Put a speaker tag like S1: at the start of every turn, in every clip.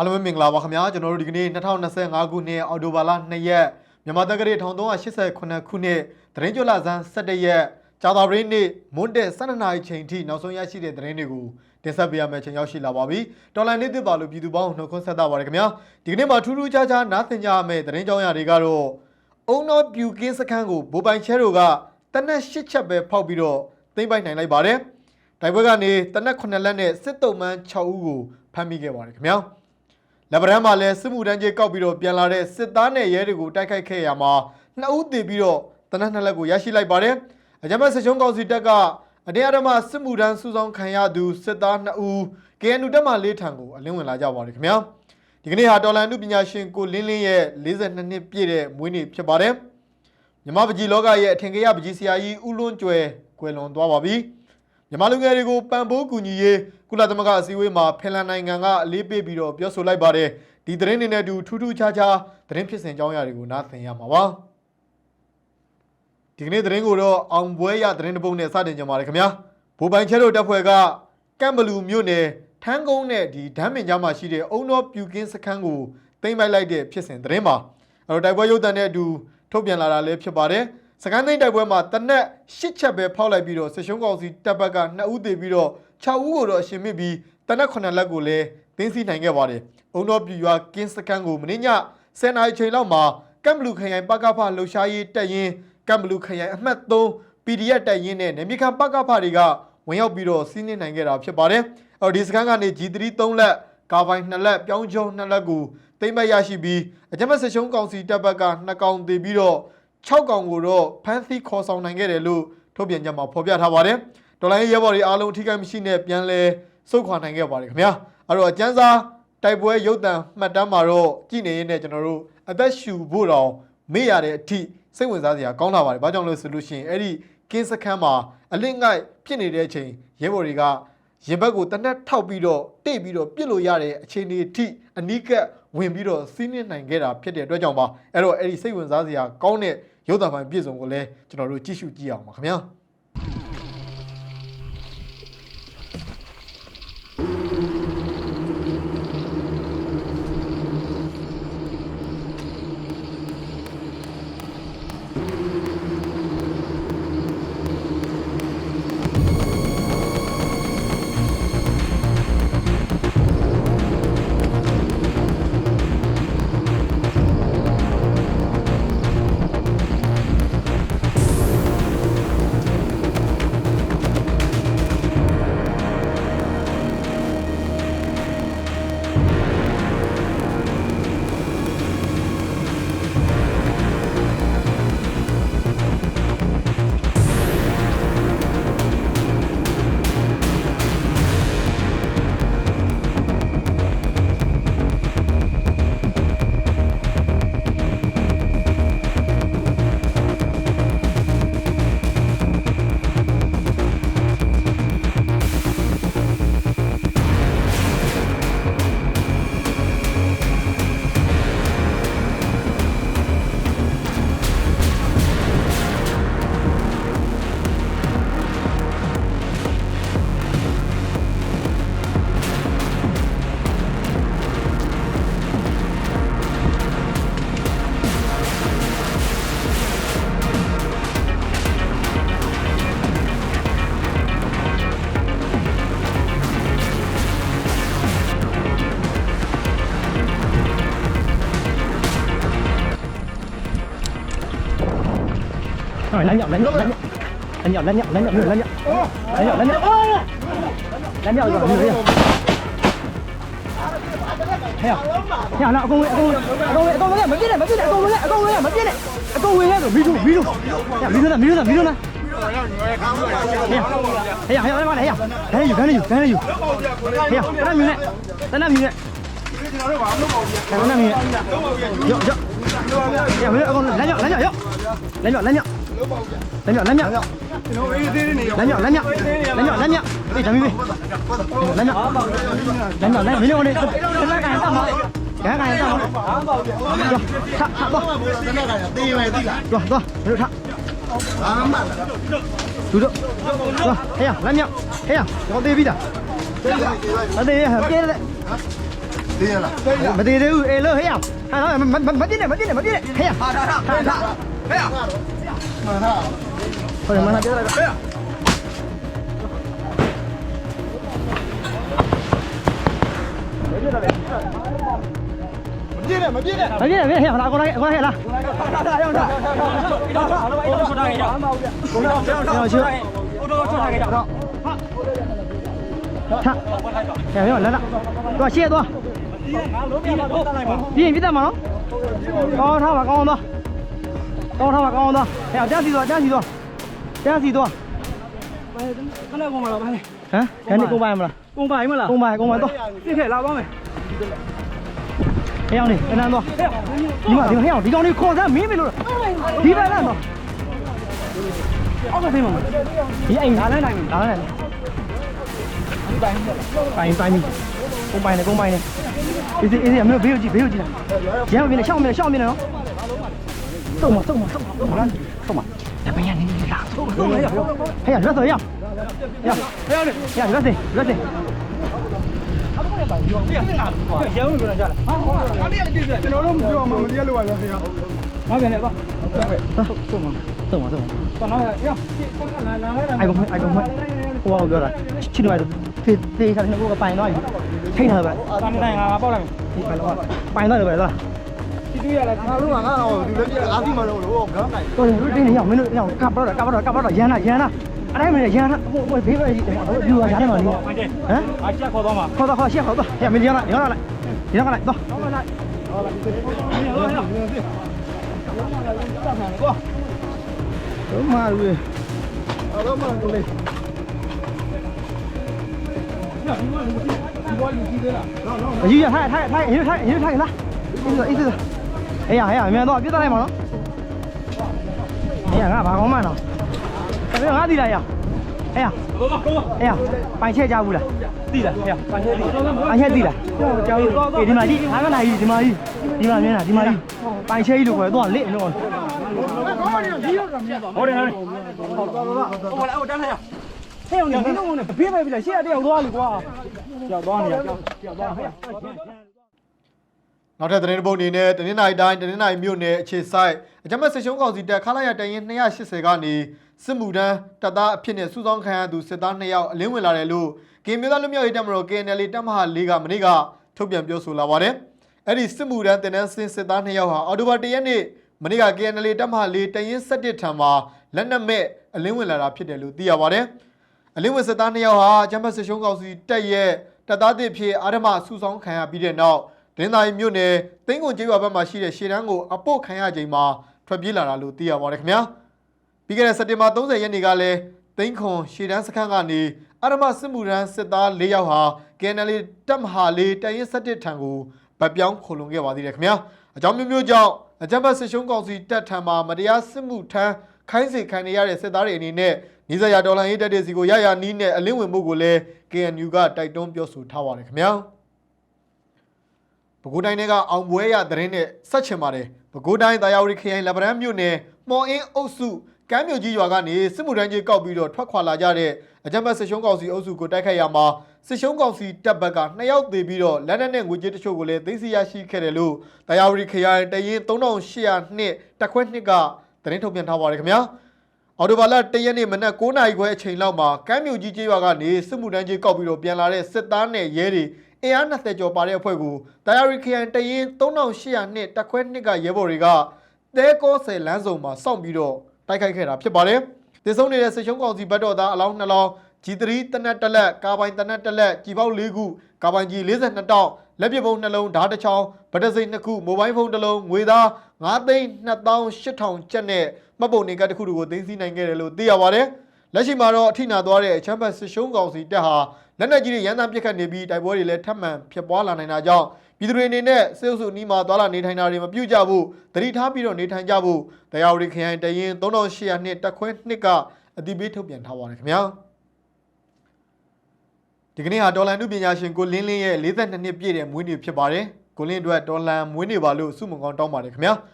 S1: အားလုံးပဲမင်္ဂလာပါခင်ဗျာကျွန်တော်တို့ဒီကနေ့2025ခုနှစ်အောက်တိုဘာလ2ရက်မြန်မာတက္ကရာ1389ခုနှစ်သတင်းကြွလာဇန်17ရက်ကြာသပတေးနေ့မွန်းတဲ့12နာရီချိန်ထိနောက်ဆုံးရရှိတဲ့သတင်းတွေကိုတင်ဆက်ပေးရမယ့်ချိန်ရောက်ရှိလာပါပြီတော်လိုင်းနေ့သစ်ပါလို့ပြည်သူပေါင်းနှုတ်ခွန်းဆက်တာပါတယ်ခင်ဗျာဒီကနေ့မှာထူးထူးခြားခြားနားသင်ကြရမယ့်သတင်းကြောင်းရာတွေကတော့အုံတော်ပြူကင်းစခန်းကိုဘိုးပိုင်ချဲတို့ကတနက်၈ချက်ပဲဖောက်ပြီးတော့သိမ့်ပိုက်နိုင်လိုက်ပါတယ်တိုက်ပွဲကနေတနက်9လက်နဲ့စစ်တုံးမှန်း6ဦးကိုဖမ်းမိခဲ့ပါတယ်ခင်ဗျာ လက်ဗရန်မှာလည်းစစ်မှုတန်းကြီးကောက်ပြီးတော့ပြန်လာတဲ့စစ်သားနဲ့ရဲတွေကိုတိုက်ခိုက်ခဲ့ရမှာနှစ်ဦးတည်ပြီးတော့တနက်နှစ်လက်ကိုရရှိလိုက်ပါတယ်။အကြမ်းဖက်စစ်ချုံးကောင်စီတပ်ကအတင်းအဓမ္မစစ်မှုတန်းစုဆောင်ခံရသူစစ်သားနှစ်ဦး KNU တပ်မှလေးထံကိုအလင်းဝင်လာကြပါတယ်ခင်ဗျာ။ဒီကနေ့ဟာတော်လန်နုပညာရှင်ကိုလင်းလင်းရဲ့42နှစ်ပြည့်တဲ့မွေးနေ့ဖြစ်ပါတယ်။မြမပကြီးလောကရဲ့အထင်ကြီးပကြီးဆရာကြီးဦးလွန်းကျွယ်ကွယ်လွန်သွားပါပြီ။ မြန်မာလူငယ်တွေကိုပံ့ပိုးကူညီရေးကုလသမဂ္ဂအစည်းအဝေးမှာဖင်လန်နိုင်ငံကအလေးပေးပြီးတော့ပြောဆိုလိုက်ပါတယ်ဒီသတင်းတွေနဲ့အတူထူးထူးခြားခြားသတင်းဖြစ်စဉ်အကြောင်းအရာတွေကိုနားသင်ရမှာပါဒီကနေ့သတင်းကိုတော့အောင်ပွဲရသတင်းတစ်ပုဒ်နဲ့စတင်ကြပါရစေခင်ဗျာဘိုးပိုင်ချဲတို့တပ်ဖွဲ့ကကမ်ဘလူမြို့နယ်ထန်းကုန်းနဲ့ဒီဒမ်းမင်ကြားမှာရှိတဲ့အုံတော်ပြူကင်းစခန်းကိုသိမ်းပိုက်လိုက်တဲ့ဖြစ်စဉ်သတင်းပါအဲ့တော့တိုက်ပွဲရုပ်သံနဲ့အတူထုတ်ပြန်လာတာလည်းဖြစ်ပါတယ် စကန်သိန်းတိုက်ပွဲမှာတနက်၈ချက်ပဲဖောက်လိုက်ပြီးတော့စစ်ရှုံးကောင်စီတပ်ဘက်က2ဦးသေပြီးတော့6ဦးကိုတော့အရှင်မြင့်ပြီးတနက်9လက်ကိုလည်းသိမ်းဆည်းနိုင်ခဲ့ပါတယ်။အုံတော်ပြူရွာကင်းစခန်းကိုမင်းည10နာရီချိန်လောက်မှာကမ်ဘလူခရိုင်ပကဖလှူရှားရေးတပ်ရင်းကမ်ဘလူခရိုင်အမှတ်3 PDF တပ်ရင်းနဲ့နေမီခံပကဖတွေကဝင်ရောက်ပြီးတော့စီးနင်းနိုင်ခဲ့တာဖြစ်ပါတယ်။အော်ဒီစခန်းကနေ G3 3လက်ကာဘိုင်2လက်ပြောင်းချုံ2လက်ကိုသိမ်းပိုက်ရရှိပြီးအကြမ်းဖက်စစ်ရှုံးကောင်စီတပ်ဘက်က2ကောင်သေပြီးတော့ 6ကောင်ကိုတော့ဖမ်းဆီးခေါ်ဆောင်နိုင်ခဲ့တယ်လို့ထုတ်ပြန်ကြမှာဖော်ပြထားပါတယ်။ဒေါ်လာရေးရဲဘော်တွေအားလုံးအထိကိမရှိနဲ့ပြန်လဲစုခွာနိုင်ခဲ့ပါတယ်ခင်ဗျာ။အဲ့တော့အကျန်းစားတိုက်ပွဲရုပ်တံမှတ်တမ်းမှာတော့ကြည်နေရင်းနဲ့ကျွန်တော်တို့အသက်ရှူဖို့တောင်မေ့ရတဲ့အထိစိတ်ဝင်စားစရာကောင်းလာပါတယ်။ဘာကြောင့်လဲဆိုလို့ရှိရင်အဲ့ဒီကင်းစခန်းမှာအလင့်ငိုက်ဖြစ်နေတဲ့အချိန်ရဲဘော်တွေကရင်ဘက်ကိုတနက်ထောက်ပြီးတော့တိတ်ပြီးတော့ပြစ်လို့ရတဲ့အခြေအနေအထိအနီးကပ်ဝင်ပြီးတော့စီးနင်းနိုင်ခဲ့တာဖြစ်တဲ့အတွက်ကြောင့်ပါအဲ့တော့အဲ့ဒီစိတ်ဝင်စားစရာကောင်းတဲ့ ရုပ်သံပိုင်းပြည့်စုံကိုလည်းကျွန်တော်တို့ကြည့်ရှုကြည့်အောင်ပါခင်ဗျာ
S2: đánh nhậu đánh nhậu đánh nhậu đánh nhậu đánh nhậu đánh nhậu đánh nhậu đánh nhậu đánh nhậu đánh nhậu đánh nhậu Hèo, hèo nào công nghệ công nghệ công nghệ công nghệ mới biết này mới biết này công nghệ công nghệ mới biết này công nghệ rồi ví dụ ví dụ ví dụ này ví dụ này ví dụ này hèo hèo em vào này hèo thế gì thế gì thế gì hèo thế làm gì này thế làm gì này thế làm gì này nhậu nhậu hèo lấy con lấy nhậu lấy nhậu lấy nhậu lấy nhậu đánh nhọn đánh nhọn đánh nhọn đánh nhọn đánh nhọn đánh nhọn đi thằng đi đánh nhọn đánh nhọn đánh mi luôn đi cái này sao mà cái này sao mà rồi thằng thằng bông rồi rồi rồi thằng chú được rồi thế à đánh nhọn thế à có tivi à đánh đi hả kia đấy
S3: mà đi đi
S2: ừ ê lơ thế à hai nó mất mất mất đi này mất đi này mất đi này thế à thế à င်းနဲ့ဟေးရ
S3: ဟာထားထားထားထားဟဲ့မှန်လား
S2: ဟိုမနာပြလိုက်တော့
S3: ဟဲ့
S2: မပြင်းနဲ့မပြင်းနဲ့ဟေးရဟေးလာကောလိုက်ကောလိုက်ဟဲ့လားထားထားရောက်တာရောရှိထားရရလာလာတော့ရှေ့တော့ပြင်းပြတ်မှာနော်ကောင်းထား ပါကောင်းတော့ကောင်းထားပါကောင်းတော့ဟဲ့တက်စီတော့တက်စီတော့တက်စီတော့
S4: ခဏကုန်ပါလားဗျာ
S2: ဟမ်ခဏကုန်ပါမလား
S4: ကုန်ပါမလား
S2: ကုန်ပါကုန်ပါတော့
S4: ပြည့်ခဲ့လာပါမယ်
S2: ဟဲ့အောင်နေအနန်းတော့ဒီမှာဒီမှာဟဲ့အောင်ဒီကောင်လေးခေါ်စမ်းမင်းမလို့ဒီဘက်လာတော့အောက်ကဖေးမှာဒီအိမ်လာလိုက်နိုင်လာလို က်နိုင်ပိုင်းပိုင်းပြီကုန်ပိုင်းနေကုန်ပိုင်းနေအေးအေးအမေဘေးကိုကြည့်ဘေးကိုကြည့်လားရမ်းမပြင်းနဲ့ရှောက်မင်းနဲ့ရှောက်မင်းနဲ့နော်စုံမစုံမစုံမစုံမစုံမတ ပင်းရနေနေလားစုံစုံရဟဲ့ရွက်စောရရဟဲ့ရရွက်စေရွက်စေ
S4: ရောင်းလို့ကြလားဟာအဲ့ဒီအတိကျွန်တော်တို့မပြောမှမတရားလို့ပါဗျာခင်ဗျာဟုတ်ပြန်လေပါ
S2: စုံမစုံမစုံမ
S4: တော့တော့ရောလာလာလာ
S2: အိုင်ကုန်အိုင်ကုန်ဟိုကောင်ပြောတာချစ်နေတယ်ဖေးသေးစားနေကိုပိုင်တော့ထိနေတာပဲ
S4: တာနေတိုင်းငါပေါက်လိုက်မယ်
S2: ဒီပိုင်တော့ပိုင်တော့ပဲလား
S4: ဒီတူရလား
S3: ငါတို့ကငါတော့ဒီလိုပြအားသိမှတော့လို့ခေါင်းနိုင်
S2: တော်တယ်တင်းနေရမင်းတို့ကကပ်တော့ကပ်တော့ကပ်တော့ရန်နာရန်နာအဲ့ဒါမင်းရန်နာဟိုဟိုဘေးပဲယူရရတယ်မလို့ဟမ်
S4: အားချက်ခေါ်တော့မှာ
S2: ခေါ်တော့ခေါ်ရှက်ခေါ်တော့ရမင်းရန်နာရန်နာလိုက်ရန်နာလိုက်တော့တော့မာရူ
S3: အဲ့တော့မှကိုလေး
S2: အယူရထိုင်ထိုင်ထိုင်အယူထိုင်အယူထိုင်လားအေးစေးအေးစေး အေးရဟဲ့အမြန်တော့ပြတ်လိုက်မှာနော်အေးငါဘာကောင်းမှန်းတော့ဒါပေမဲ့ငါသိလားရအေးရ
S4: တော့တော့
S2: အေးရပိုင်ချက်ကြဘူးလား
S4: တိလားဟဲ့ပါချက်တိ
S2: ပိုင်ချက်သိလားကြောက်အေးဒီမှာကြီးငါကနိုင်ကြီးဒီမှာကြီးဒီမှာမြင်လားဒီမှာကြီးပိုင်ချက်ကြီးလို့ခေါ်တယ်တော့လက်နော်
S4: ဟုတ်တယ်ဟုတ်တယ်ဟိုလာဟိုတန်းလိုက်ဟဲ့အောင်နေမင်းတို့ကဘေးပဲပြီလားရှေ့တယောက်သွားလေကွာကြောက်သွားနေရကြောက်ကြောက်သွားဟဲ့
S1: နောက်ထပ်သတင်းတစ်ပုဒ်အနေနဲ့တနင်္လာရီတိုင်းတနင်္လာရီမြို့နယ်အခြေဆိုင်အကြမ်းဖက်စစ်ရှုံးကောင်စီတပ်ခလာရတရင်280ကနေစစ်မှုထမ်းတပ်သားအဖြစ်နဲ့စုဆောင်းခံရသူစစ်သား2ယောက်အလင်းဝင်လာတယ်လို့ကင်မျိုးသားလူမျိုးရေးတပ်မတော် KNL တပ်မဟာ၄ကမနေ့ကထုတ်ပြန်ပြောဆိုလာပါတယ်။အဲ့ဒီစစ်မှုထမ်းတင်နန်းစင်စစ်သား2ယောက်ဟာအော်တိုဘာ၁ရက်နေ့မနေ့က KNL တပ်မဟာ၄တရင်17ထံမှာလက်နက်မဲ့အလင်းဝင်လာတာဖြစ်တယ်လို့သိရပါတယ်။အလင်းဝင်စစ်သားနှစ်ယောက်ဟာဂျမ်ဘတ်စစ်ရှုံးကောင်စီတက်ရဲ့တပ်သားတစ်ဖြစ်အာရမဆူဆောင်းခံရပြီးတဲ့နောက် ဒင်းသာရီမြို့နယ်တင်းကုန်ကျေးရွာဘက်မှာရှိတဲ့ရှေ့တန်းကိုအပုတ်ခံရချိန်မှာထွက်ပြေးလာတာလို့သိရပါတယ်ခင်ဗျာပြီးခဲ့တဲ့စက်တင်ဘာ30ရက်နေ့ကလည်းတင်းခွန်ရှေ့တန်းစခန်းကနေအာရမစစ်မှုရန်စစ်သား၄ယောက်ဟာ KNL တပ်မဟာလေးတရင်17ထံကိုဗတ်ပြောင်းခုံလုံခဲ့ပါသေးတယ်ခင်ဗျာအကြောင်းမျိုးမျိုးကြောင့်အကြမ်းဖက်စစ်ရှုံးကောင်စီတပ်ထံမှာမတရားစစ်မှုထမ်းခိုင်းစေခံနေရတဲ့စစ်သားတွေအနေနဲ့နေစရာဒေါ်လာရေးတက်တဲ့စီကိုရရနီးနဲ့အလင်းဝင်မှုကိုလည်း KNU ကတိုက်တွန်းပြောဆိုထားပါတယ်ခင်ဗျာ ပဲခူးတိုင်းကအောင်ပွဲရသတင်းနဲ့ဆက်ချင်ပါတယ်ပဲခူးတိုင်းတာယာဝတီခရိုင်လက်ဗရန်မြို့နယ်မော်အင်းအုပ်စုကမ်းမြို့ကြီးရွာကနေစစ်မှုထမ်းကြီးကောက်ပြီးတော့ထွက်ခွာလာကြတဲ့အကြမ်းဖက်စစ်ရှုံးကောင်စီအုပ်စုကိုတိုက်ခိုက်ရမှာစစ်ရှုံးကောင်စီတပ်ဘက်ကနှစ်ယောက်သေပြီးတော့လက်နက်နဲ့ငွေကြေးတချို့ကိုလည်းသိမ်းဆည်းရရှိခဲ့တယ်လို့တာယာဝတီခရိုင်တရင်3800နှစ်တက်ခွဲနှစ်ကသတင်းထုတ်ပြန်ထားပါတယ်ခင်ဗျာအော်တိုဘာလ၁ရက်နေ့မနက်9:00နာရီခွဲအချိန်လောက်မှာကမ်းမြို့ကြီးကျေးရွာကနေစစ်မှုတန်းကြီးကောက်ပြီးတော့ပြန်လာတဲ့စစ်သားနဲ့ရဲတွေ အင်အား20ကျော်ပါတဲ့အဖွဲ့ကိုတာယာရီခရိုင်တရင်3800နှစ်တက်ခွဲနှစ်ကရဲဘော်တွေကသဲကောဆယ်လမ်းစုံမှာစောင့်ပြီးတော့တိုက်ခိုက်ခဲ့တာဖြစ်ပါတယ်။ဒီဆုံးနေတဲ့စစ်ရှုံးကောင်စီဘက်တော်သားအလောင်း2လောင်း G3 တနက်တစ်လက်ကာပိုင်တနက်တစ်လက်ကြီးပေါက်၄ခုကာပိုင်ကြီး42တောက်လက်ပစ်ပုံနှလုံးဓာတ်တစ်ချောင်းဗတ်တစိမ့်2ခုမိုဘိုင်းဖုန်းတစ်လုံးငွေသား9သိန်း2800ကျပ်နဲ့မှတ်ပုံနေကတစ်ခုတို့ကိုသိမ်းဆည်းနိုင်ခဲ့တယ်လို့သိရပါတယ်။ လက်ရှိမှာတော့အထိနာသွားတဲ့အချမ်းဘတ်စစ်ရှုံးကောင်စီတပ်ဟာလက်နက်ကြီးတွေရန်တမ်းပစ်ခတ်နေပြီးတိုက်ပွဲတွေလည်းထပ်မံဖြစ်ပွားလာနိုင်တာကြောင့်ပြည်သူတွေအနေနဲ့စေအုပ်စုနီးမှာသွာလာနေထိုင်တာတွေမပြုကြဘူးတတိထားပြီးတော့နေထိုင်ကြဖို့တရားဝတီခရိုင်တရင်3800နှစ်တက်ခွဲနှစ်ကအတိပေးထုတ်ပြန်ထားပါတယ်ခင်ဗျာ။ဒီကနေ့ဟာဒေါ်လာနုပညာရှင်ကိုလင်းလင်းရဲ့42နှစ်ပြည့်တဲ့မွေးနေ့ဖြစ်ပါတယ်။ကိုလင်းအတွက်ဒေါ်လာမွေးနေ့ပါလို့ဆုမွန်ကောင်းတောင်းပါတယ်ခင်ဗျာ။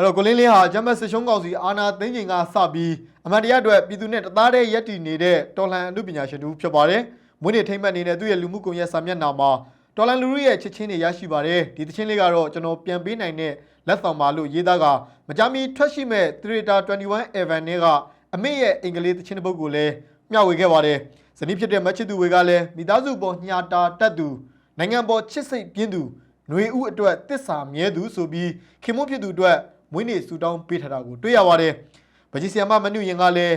S1: အဲ့တော့ကိုလင်းလင်းဟာဂျမတ်ဆရှုံးကောင်စီအာနာသိန်းချိန်ကစပြီးအမှန်တရားအတွက်ပြည်သူနဲ့တသားတည်းရက်တည်နေတဲ့ဒေါ်လာနုပညာရှင်တူဖြစ်ပါတယ်။မွေးနေ့ထိမ့်မှတ်နေတဲ့သူ့ရဲ့လူမှုကွန်ရက်စာမျက်နှာမှာတော်လန်လူရုရဲ့ချစ်ချင်းတွေရရှိပါတယ်ဒီသချင်းလေးကတော့ကျွန်တော်ပြန်ပေးနိုင်တဲ့လက်ဆောင်ပါလို့ရေးသားကမကြမီထွက်ရှိမဲ့ Theater 21 Evan နဲ့ကအမေရဲ့အင်္ဂလိပ်သချင်းတစ်ပုဒ်ကိုလည်းမျှဝေခဲ့ပါတယ်ဇနီးဖြစ်တဲ့မချစ်သူဝေကလည်းမိသားစုပေါ်ညှာတာတက်သူနိုင်ငံပေါ်ချစ်စိတ်ပြင်းသူຫນွေဥအတွက်တစ္ဆာမြဲသူဆိုပြီးခင်မွန်းဖြစ်သူအတွက် မွေးနေ့ဆူတောင်းပေးထားတာကိုတွေ့ရပါတယ်ဗကြီးဆီယမမနုရင်ကလည်း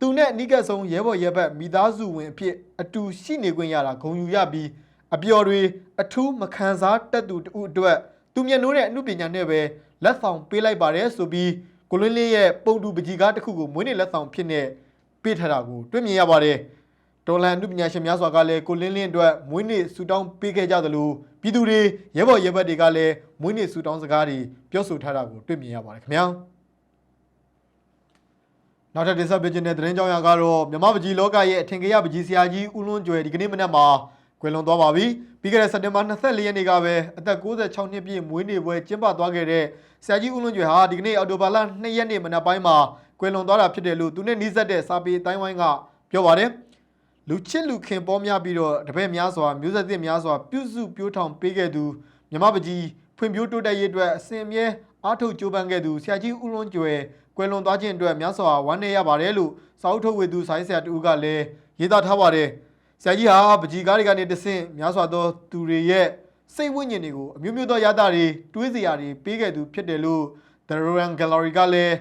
S1: သူနဲ့အနိကတ်ဆုံးရဲဘော်ရဲဘက်မိသားစုဝင်အဖြစ်အတူရှိနေခွင့်ရတာဂုဏ်ယူရပြီးအပျော်တွေအထူးမခံစားတတ်သူတူအတွက်သူမျက်နှိုးတဲ့အမှုပညာနဲ့ပဲလက်ဆောင်ပေးလိုက်ပါတယ်ဆိုပြီးကိုလင်းလေးရဲ့ပုံတူပကြီးကားတစ်ခုကိုမွေးနေ့လက်ဆောင်ဖြစ်နေပေးထားတာကိုတွေ့မြင်ရပါတယ် တော်လန်အမှုပညာရှင်များစွာကလည်းကိုလင်းလင်းအတွက်မွေးနေ့ဆူတောင်းပေးခဲ့ကြသလိုပြည်သူတွေရဲဘော်ရဲဘက်တွေကလည်းမွေးနေ့ဆူတောင်းစကားတွေပြောဆိုထားတာကိုတွေ့မြင်ရပါတယ်ခင်ဗျာနောက်ထပ်တင်ဆက်ပေးခြင်းတဲ့သတင်းကြောင်းရာကတော့မြမပကြီးလောကရဲ့အထင်ကြီးပကြီးဆရာကြီးဦးလွန်းကျွယ်ဒီကနေ့မနက်မှာကွယ်လွန်သွားပါပြီပြီးခဲ့တဲ့စက်တင်ဘာ24ရက်နေ့ကပဲအသက်66နှစ်ပြည့်မွေးနေ့ပွဲကျင်းပသွားခဲ့တဲ့ဆရာကြီးဦးလွန်းကျွယ်ဟာဒီကနေ့အော်တိုဘာလ2ရက်နေ့မနက်ပိုင်းမှာကွယ်လွန်သွားတာဖြစ်တယ်လို့သူနဲ့နှီးဆက်တဲ့စာပေအတိုင်းဝိုင်းကပြောပါတယ် လူချစ်လူခင်ပေါ်များပြီးတော့တပည့်များစွာမျိုးဆက်သစ်များစွာပြုစုပြိုးထောင်ပေးခဲ့သူမြမပကြီးဖွံ့ဖြိုးတိုးတက်ရေးအတွက်အစဉ်အမြဲအားထုတ်ကြိုးပမ်းခဲ့သူဆရာကြီးဦးလွန်းကျွယ်ကွယ်လွန်သွားခြင်းအတွက်များစွာဝမ်းနည်းရပါတယ်လို့စာအုပ်ထုတ်ဝေသူဆိုင်းဆရာတူကလည်းရေးသားထားပါတယ်။ဆရာကြီးဟာပကြီးကားတွေကနေတဆင့်များစွာသောသူတွေရဲ့စိတ်ဝိညာဉ်တွေကိုအမျိုးမျိုးသောရတာတွေတွေးစရာတွေပေးခဲ့သူဖြစ်တယ်လို့ The Royal Gallery ကလည်း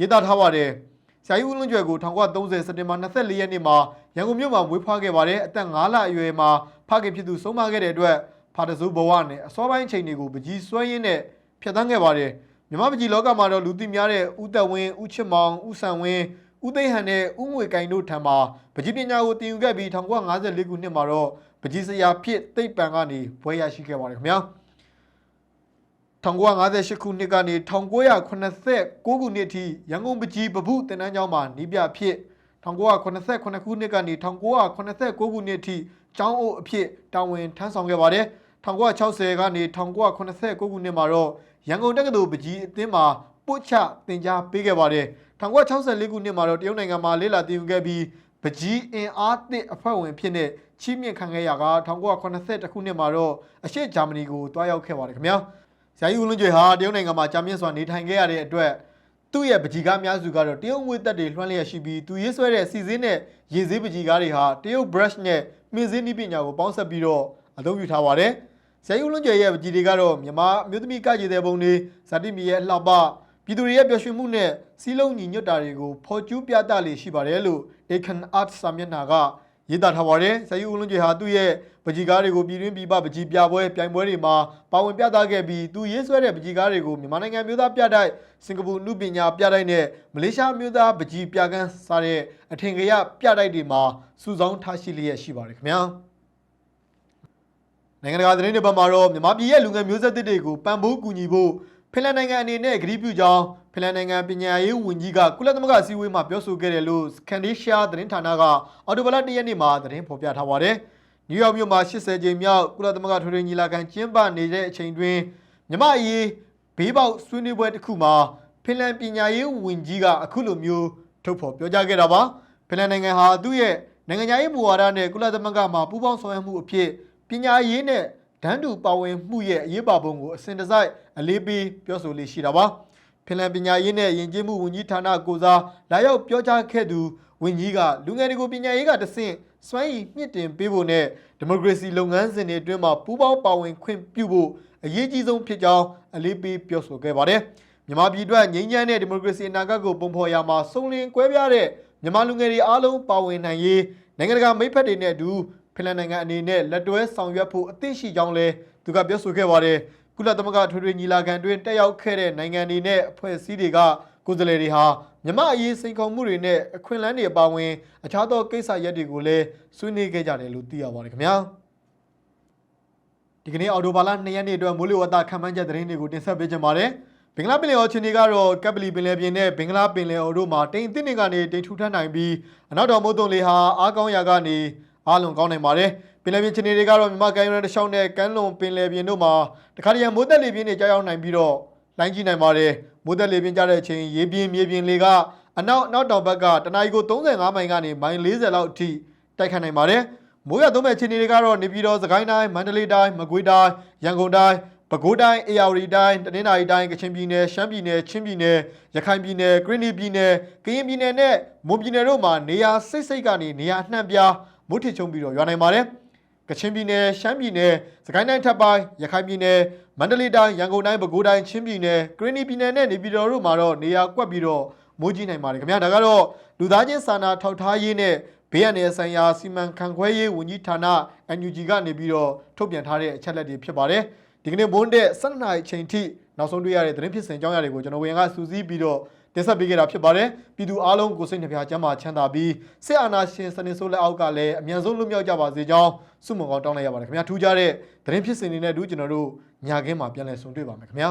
S1: ရေးသားထားပါတယ်။ ဆရာကြီးဦးလွန်ကျွယ်ကို1930စက်တင်ဘာ24ရက်နေ့မှာရန်ကုန်မြို့မှာမွေးဖွားခဲ့ပါတယ်။အသက်9လအရွယ်မှာဖခင်ဖြစ်သူဆုံးမခဲ့တဲ့အတွက်ဖာတဆိုးဘဝနဲ့အစောပိုင်းချိန်တွေကိုပကြီးဆွဲရင်းနဲ့ဖျက်ဆီးခဲ့ပါတယ်။မြမပကြီးလောကမှာတော့လူသိများတဲ့ဥသက်ဝင်းဥချစ်မောင်ဥဆန်ဝင်းဥသိဟန်နဲ့ဥငွေကင်တို့ထံမှာပကြီးပညာကိုတင်ယူခဲ့ပြီး1954ခုနှစ်မှာတော့ပကြီးစရာဖြစ်သိပ္ပံကနေဘွဲရရှိခဲ့ပါတယ်ခင်ဗျာ 1958ခုနှစ်ကနေ1989ခုနှစ်ထိရန်ကုန်ပကြီးပပုတင်တန်းကျောင်းမှာနီးပြဖြစ်1989ခုနှစ်ကနေ1989ခုနှစ်ထိကျောင်းအုပ်အဖြစ်တာဝန်ထမ်းဆောင်ခဲ့ပါတယ်1960ကနေ1989ခုနှစ်မှာတော့ရန်ကုန်တက္ကသိုလ်ပကြီးအသင်းမှာပို့ချသင်ကြားပေးခဲ့ပါတယ်1964ခုနှစ်မှာတော့တရုတ်နိုင်ငံမှာလေ့လာသင်ယူခဲ့ပြီးပကြီးအင်အားသစ်အဖွဲ့ဝင်ဖြစ်တဲ့ချီးမြှင့်ခံခဲ့ရက1982ခုနှစ်မှာတော့အရှေ့ဂျာမနီကိုတွားရောက်ခဲ့ပါတယ်ခင်ဗျာ ဆရာကြီးဦးလွန်ကျွေဟာတရုတ်နိုင်ငံမှာကြာမြင့်စွာနေထိုင်ခဲ့ရတဲ့အတွက်သူ့ရဲ့ပကြီးကားများစုကတော့တရုတ်ငွေတက်တွေလွှမ်းလျက်ရှိပြီးသူရေးဆွဲတဲ့စီစင်းနဲ့ရေစည်းပကြီးကားတွေဟာတရုတ် brush နဲ့မြင့်စင်းနည်းပညာကိုပေါင်းစပ်ပြီးတော့အသုံးပြုထားပါတယ်ဆရာကြီးဦးလွန်ကျယ်ရဲ့ပကြီးတွေကတော့မြန်မာအမျိုးသမီးကကြည်တဲ့ပုံတွေဇာတိမီရဲ့အလှပပြည်သူတွေရဲ့ပျော်ရွှင်မှုနဲ့စီးလုံးညီညွတ်တာတွေကိုဖော်ကျူးပြသလေရှိပါတယ်လို့ Akan Art စာမျက်နှာက ရေးသားထားပါတယ်ဆရာကြီးဦးလွန်ကျယ်ဟာသူ့ရဲ့ပကြီးကားတွေကိုပြည်တွင်းပြည်ပပကြီးပြပွဲပြိုင်ပွဲတွေမှာပါဝင်ပြသခဲ့ပြီးသူရေးဆွဲတဲ့ပကြီးကားတွေကိုမြန်မာနိုင်ငံမျိုးသားပြတိုက်စင်ကာပူလူပညာပြတိုက်နဲ့မလေးရှားမျိုးသားပကြီးပြကန်းစားတဲ့အထင်ကရပြတိုက်တွေမှာစုဆောင်းထားရှိလျက်ရှိပါတယ်ခင်ဗျာနိုင်ငံတကာသတင်းတွေဘက်မှာတော့မြန်မာပြည်ရဲ့လူငယ်မျိုးဆက်သစ်တွေကိုပံ့ပိုးကူညီဖို့ဖင်လန်နိုင်ငံအနေနဲ့ဂရုပြုကြောင်း ဖင်လန်နိုင်ငံပညာရေးဝန်ကြီးကကုလသမဂ္ဂအစည်းအဝေးမှာပြောဆိုခဲ့တယ်လို့စကန်ဒီရှားသတင်းဌာနကအော်တိုဘလ၁ရက်နေ့မှာသတင်းဖော်ပြထားပါတယ်။နယူးယောက်မြို့မှာ80ကြိမ်မြောက်ကုလသမဂ္ဂထွေထွေညီလာခံကျင်းပနေတဲ့အချိန်တွင်မြန်မာအရေးဘေးပေါက်ဆွေးနွေးပွဲတစ်ခုမှာဖင်လန်ပညာရေးဝန်ကြီးကအခုလိုမျိုးထုတ်ဖော်ပြောကြားခဲ့တာပါ။ဖင်လန်နိုင်ငံဟာသူ့ရဲ့နိုင်ငံခြားရေးမူဝါဒနဲ့ကုလသမဂ္ဂမှာပူးပေါင်းဆောင်ရွက်မှုအဖြစ်ပညာရေးနဲ့ဒန်းတူပါဝင်မှုရဲ့အရေးပါပုံကိုအစဉ်တစိုက်အလေးပေးပြောဆိုလေးရှိတာပါ ဖင်လန်ပညာရေးနဲ့ယဉ်ကျေးမှုဝန်ကြီးဌာနကိုစားလာရောက်ပြောကြားခဲ့သူဝန်ကြီးကလူငယ်တွေကိုပညာရေးကတဆင့်စွမ်းရည်မြင့်တင်ပေးဖို့နဲ့ဒီမိုကရေစီလုပ်ငန်းစဉ်တွေအတွင်းမှာပူးပေါင်းပါဝင်ခွင့်ပြုဖို့အရေးကြီးဆုံးဖြစ်ကြောင်းအလေးပေးပြောဆိုခဲ့ပါတယ်မြန်မာပြည်အတွက်ငြိမ်းချမ်းတဲ့ဒီမိုကရေစီအနာဂတ်ကိုပုံဖော်ရမှာစုံလင်ကွဲပြားတဲ့မြန်မာလူငယ်တွေအားလုံးပါဝင်နိုင်ရေးနိုင်ငံတကာမိတ်ဖက်တွေနဲ့အတူဖင်လန်နိုင်ငံအနေနဲ့လက်တွဲဆောင်ရွက်ဖို့အသင့်ရှိကြောင်းလည်းသူကပြောဆိုခဲ့ပါတယ်။ ကုလသမဂ္ဂထွေထွေညီလာခံတွင်တက်ရောက်ခဲ့တဲ့နိုင်ငံတွေနဲ့အဖွဲ့အစည်းတွေကကိုယ်စားလှယ်တွေဟာမြမအရေးစိန်ခေါ်မှုတွေနဲ့အခွင့်အလမ်းတွေအပါအဝင်အခြားသောကိစ္စရပ်တွေကိုလည်းဆွေးနွေးခဲ့ကြတယ်လို့သိရပါတယ်ခင်ဗျာ။ဒီကနေ့အော်တိုဘာလ2ရက်နေ့အတွက်မိုးလေဝသခံမှန်းချက်သတင်းတွေကိုတင်ဆက်ပေးကြပါမယ်။ဘင်္ဂလားပင်လယ်အော်ချင်းတွေကတော့ကပ်ပလီပင်လယ်ပြင်နဲ့ဘင်္ဂလားပင်လယ်အော်တို့မှာတိမ်အသစ်တွေကနေတိမ်ထူထပ်နိုင်ပြီးအနောက်တော်မုတ်တုံလေဟာအားကောင်းရာကနေအားလုံးကောင်းနိုင်ပါတယ်။ ပင်လယ်ပြင်ချင်းတွေကတော့မြမကမ်းရိုးတန်းတစ်လျှောက်နဲ့ကမ်းလွန်ပင်လယ်ပြင်တို့မှာတခါတရံမိုးသက်လေပြင်းတွေကြောက်ရောက်နိုင်ပြီးတော့လိုင်းကြည့်နိုင်ပါတယ်။မိုးသက်လေပြင်းကြတဲ့အချိန်ရေပြင်းမြေပြင်းလေကအနောက်နောက်တောင်ဘက်ကတနအီကို35မိုင်ကနေမိုင်40လောက်အထိတိုက်ခတ်နိုင်ပါတယ်။မိုးရသုံးမဲ့အခြေအနေတွေကတော့နေပြည်တော်စကိုင်းတိုင်းမန္တလေးတိုင်းမကွေးတိုင်းရန်ကုန်တိုင်းပဲခူးတိုင်းအေရဝတီတိုင်းတနင်္သာရီတိုင်းကချင်ပြည်နယ်ရှမ်းပြည်နယ်ချင်းပြည်နယ်ရခိုင်ပြည်နယ်ကရင်နီပြည်နယ်ကရင်ပြည်နယ်နဲ့မွန်ပြည်နယ်တို့မှာနေရာစိတ်စိတ်ကနေနေရာအနှံ့ပြားမိုးထစ်ချုံပြီးတော့ရွာနိုင်ပါတယ် ကချင်ပြည်နယ်ရှမ်းပြည်နယ်စကိုင်းတိုင်းထပ်ပိုင်းရခိုင်ပြည်နယ်မန္တလေးတိုင်းရန်ကုန်တိုင်းပဲခူးတိုင်းချင်းပြည်နယ်ကရင်နီပြည်နယ်နဲ့နေပြည်တော်တို့မှာတော့နေရာကွက်ပြီးတော့မိုးကြီးနိုင်ပါတယ်ခင်ဗျာဒါကတော့လူသားချင်းစာနာထောက်ထားရေးနဲ့ဘေးရန်နယ်ဆိုင်ရာစီမံခန့်ခွဲရေးဝန်ကြီးဌာန NUG ကနေပြီးတော့ထုတ်ပြန်ထားတဲ့အချက်လက်တွေဖြစ်ပါတယ်ဒီကနေ့ဘုန်းတဲ့12နာရီအချိန်ထိနောက်ဆုံးတွေ့ရတဲ့သတင်းဖြစ်စဉ်အကြောင်းအရာတွေကိုကျွန်တော်ဝင်ကစူးစီးပြီးတော့ တင်ဆက်ပေးခဲ့တာဖြစ်ပါတယ်ပြည်သူအားလုံးကိုစိတ်နှပြချမ်းသာချမ်းသာပြီးစစ်အာဏာရှင်စနစ်ဆိုးလက်အောက်ကလည်းအမြန်ဆုံးလွတ်မြောက်ကြပါစေကြောင်းဆုမွန်ကောင်းတောင်းလိုက်ရပါတယ်ခင်ဗျာထူးခြားတဲ့သတင်းဖြစ်စဉ်တွေနဲ့အတူကျွန်တော်တို့ညာခင်းမှာပြန်လည်ဆုံတွေ့ပါမယ်ခင်ဗျာ